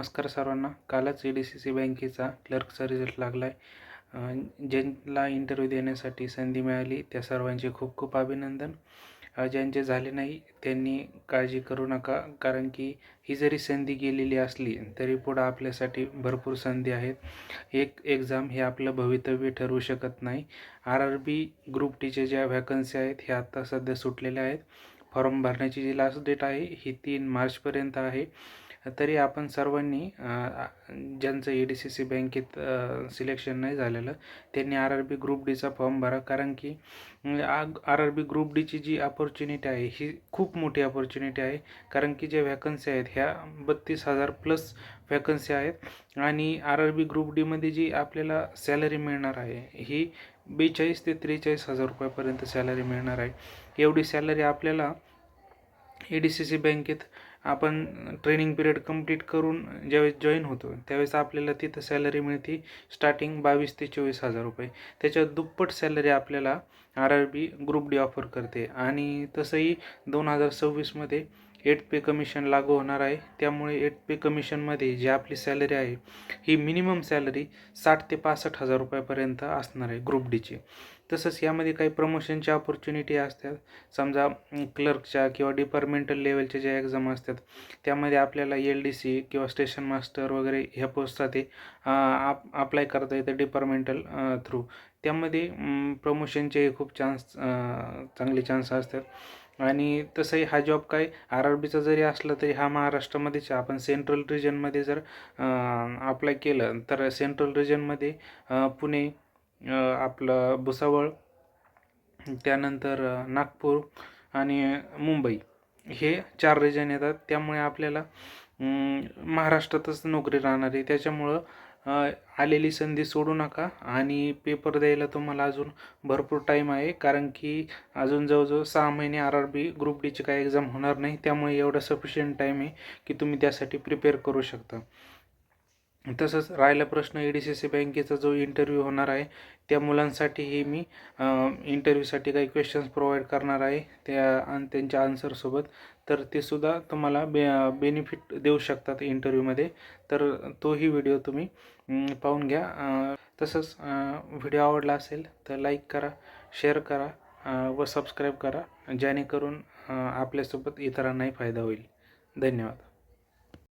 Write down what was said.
नमस्कार सर्वांना. कालच ए डी सी सी बँकेचा क्लर्कचा रिझल्ट लागला आहे ज्यांना इंटरव्ह्यू देण्यासाठी संधी मिळाली त्या सर्वांचे खूप खूप अभिनंदन. ज्यांचे झाले नाही त्यांनी काळजी करू नका कारण की ही जरी संधी गेलेली असली तरी पुढं आपल्यासाठी भरपूर संधी आहेत. एक एक्झाम हे आपलं भवितव्य ठरवू शकत नाही. आर आर बी ग्रुप टीचे ज्या व्हॅकन्सी आहेत ह्या आत्ता सध्या सुटलेल्या आहेत. फॉर्म भरण्याची जी लास्ट डेट आहे ही तीन मार्चपर्यंत आहे. तरी आपण सर्वांनी ज्यांचं ए डी सी सी बँकेत सिलेक्शन नाही झालेलं त्यांनी आर आर बी ग्रुप डीचा फॉर्म भरा. कारण की आर आर बी ग्रुप डीची जी अपॉर्च्युनिटी आहे ही खूप मोठी अपॉर्च्युनिटी आहे. कारण की ज्या व्हॅकन्सी आहेत ह्या बत्तीस हजार प्लस व्हॅकन्सी आहेत. आणि आर आर बी ग्रुप डीमध्ये जी आपल्याला सॅलरी मिळणार आहे ही बेचाळीस ते त्रेचाळीस हजार रुपयापर्यंत सॅलरी मिळणार आहे. एवढी सॅलरी आपल्याला ए डी सी सी बँकेत आपण ट्रेनिंग पिरियड कंप्लीट करून ज्यावेळेस जॉईन होतो त्यावेळेस आपल्याला तिथं सॅलरी मिळते स्टार्टिंग बावीस ते चोवीस हजार रुपये. त्याच्यात दुप्पट सॅलरी आपल्याला R R B group D offer करते. आणि तसंही दोन हजार सव्वीसमध्ये एट पे कमिशन लागू होणार आहे. त्यामुळे एट पे कमिशनमध्ये जी आपली सॅलरी आहे ही मिनिमम सॅलरी साठ ते पासष्ट हजार रुपयापर्यंत असणार आहे ग्रुप डीची. तसंच यामध्ये काही प्रमोशनच्या ऑपॉर्च्युनिटी असतात. समजा क्लर्कच्या किंवा डिपार्टमेंटल लेवलच्या ज्या एक्झाम असतात त्यामध्ये आपल्याला एल डी सी किंवा स्टेशन मास्टर वगैरे ह्या पोस्टसाठी आप अप्लाय करता येतं डिपार्टमेंटल थ्रू त्यामध्ये प्रमोशनचे खूप चान्स चांगले चान्स असतात. आणि तसंही हा जॉब काय आर आर बीचा जरी असला तरी हा महाराष्ट्रामध्येच आहे. आपण सेंट्रल रिजनमध्ये जर अप्लाय केलं तर सेंट्रल रिजनमध्ये पुणे आपलं भुसावळ त्यानंतर नागपूर आणि मुंबई हे चार रिजन येतात त्यामुळे आपल्याला महाराष्ट्रातच नोकरी राहणार आहे त्याच्यामुळं आलेली संधी सोडू नका आणि पेपर द्यायला तुम्हाला अजून भरपूर टाईम आहे. कारण की अजून जवळजवळ सहा महिने आर आर बी ग्रुप डीची काही एक्झाम होणार नाही. त्यामुळे एवढा सफिशियंट टाईम आहे की तुम्ही त्यासाठी प्रिपेअर करू शकता. तसंच राहिला प्रश्न ए डी सी सी बँकेचा जो इंटरव्ह्यू होणार आहे त्या मुलांसाठीही मी इंटरव्ह्यूसाठी काही क्वेश्चन्स प्रोव्हाइड करणार आहे त्या आणि त्यांच्या आन्सरसोबत तर ते सुद्धा तुम्हाला बे बेनिफिट देऊ शकतात इंटरव्ह्यूमध्ये तर तोही व्हिडिओ तुम्ही पाहून घ्या. तसंच व्हिडिओ आवडला असेल तर लाईक करा शेअर करा व सबस्क्राईब करा. जेणेकरून आपल्यासोबत इतरांनाही फायदा होईल. धन्यवाद.